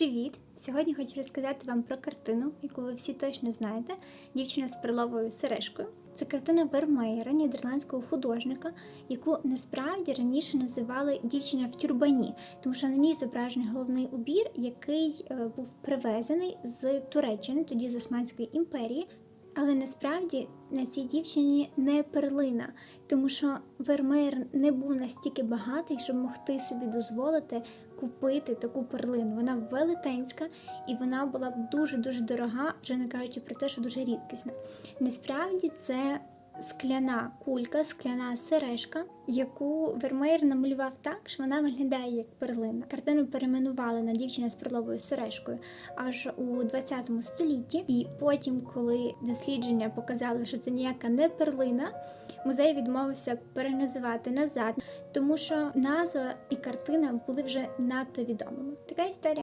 Привіт! Сьогодні хочу розказати вам про картину, яку ви всі точно знаєте. Дівчина з перловою сережкою. Це картина Вермеєра, нідерландського художника, яку насправді раніше називали дівчина в тюрбані, тому що на ній зображений головний убір, який е, був привезений з Туреччини, тоді з Османської імперії. Але насправді на цій дівчині не перлина, тому що Вермеєр не був настільки багатий, щоб могти собі дозволити купити таку перлину. Вона велетенська і вона була б дуже-дуже дорога, вже не кажучи про те, що дуже рідкісна. Насправді це скляна кулька, скляна сережка, яку Вермеєр намалював так, що вона виглядає як перлина. Картину перейменували на дівчина з перловою сережкою аж у 20 столітті. І потім, коли дослідження показали, що це ніяка не перлина, музей відмовився переназивати назад, тому що назва і картина були вже надто відомими. Така історія.